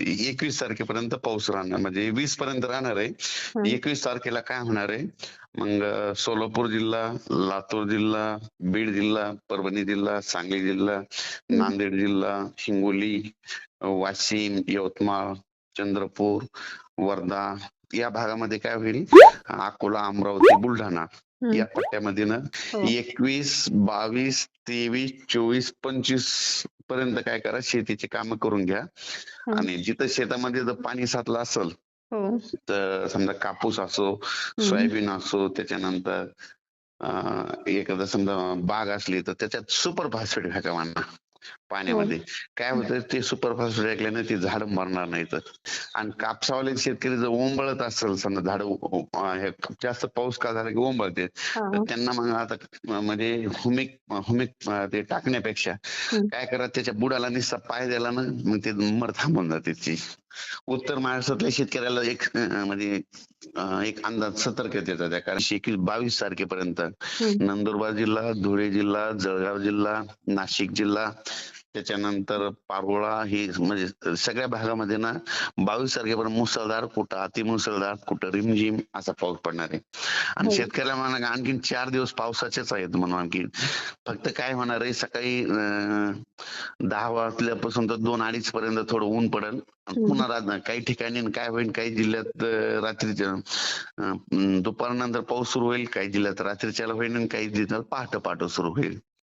एकवीस तारखेपर्यंत पाऊस राहणार. म्हणजे वीस पर्यंत राहणार आहे. एकवीस तारखेला काय होणार आहे? मग सोलापूर जिल्हा लातूर जिल्हा बीड जिल्हा परभणी जिल्हा सांगली जिल्हा नांदेड जिल्हा हिंगोली वाशिम यवतमाळ चंद्रपूर वर्धा या भागामध्ये काय होईल? अकोला अमरावती बुलढाणा. या पट्ट्यामध्ये ना हो. एकवीस बावीस तेवीस चोवीस पंचवीसपर्यंत काय करा? शेतीची कामं करून घ्या. आणि जिथं शेतामध्ये जर पाणी साचलं असेल हो. तर समजा कापूस असो सोयाबीन असो त्याच्यानंतर अं, एखादं समजा बाग असली तर त्याच्यात सुपर फॉस्फेट फेकावांना पाण्यामध्ये काय होतं ते सुपर फॉस्फेट ऐकल्याने ती झाडं मरणार नाहीत आणि कापसावाले शेतकरी जर ओंबळत असेल समजा झाड जास्त पाऊस का झाला की ओंबळते हा. तर त्यांना मग आता म्हणजे हुमिक हुमिक ते टाकण्यापेक्षा. काय करा त्याच्या बुडाला निस्ता पाय द्यायला ना मग ते मर थांबून जाते ती उत्तर महाराष्ट्रातल्या शेतकऱ्याला एक म्हणजे एक अंदाज सतर्कतेचा त्या कारण एकवीस बावीस तारखेपर्यंत. नंदुरबार जिल्हा धुळे जिल्हा जळगाव जिल्हा नाशिक जिल्हा त्याच्यानंतर पारोळा ही म्हणजे सगळ्या भागामध्ये ना बावीस तारखेपर्यंत मुसळधार कुठं अतिमुसळधार कुठं रिमझिम असा पाऊस पडणार आहे आणि हो. शेतकऱ्याला म्हणा आणखीन चार दिवस पावसाचेच आहेत म्हणून आणखी फक्त काय होणार आहे सकाळी दहा वाजल्यापासून तर दोन अडीच पर्यंत थोडं ऊन पडेल. पुन्हा रात काही ठिकाणी आणि काय होईल काही जिल्ह्यात रात्रीच्या दुपारनंतर पाऊस सुरू होईल काही जिल्ह्यात रात्रीच्याला होईल आणि काही जिल्ह्यात पहाटे पहाटे सुरू होईल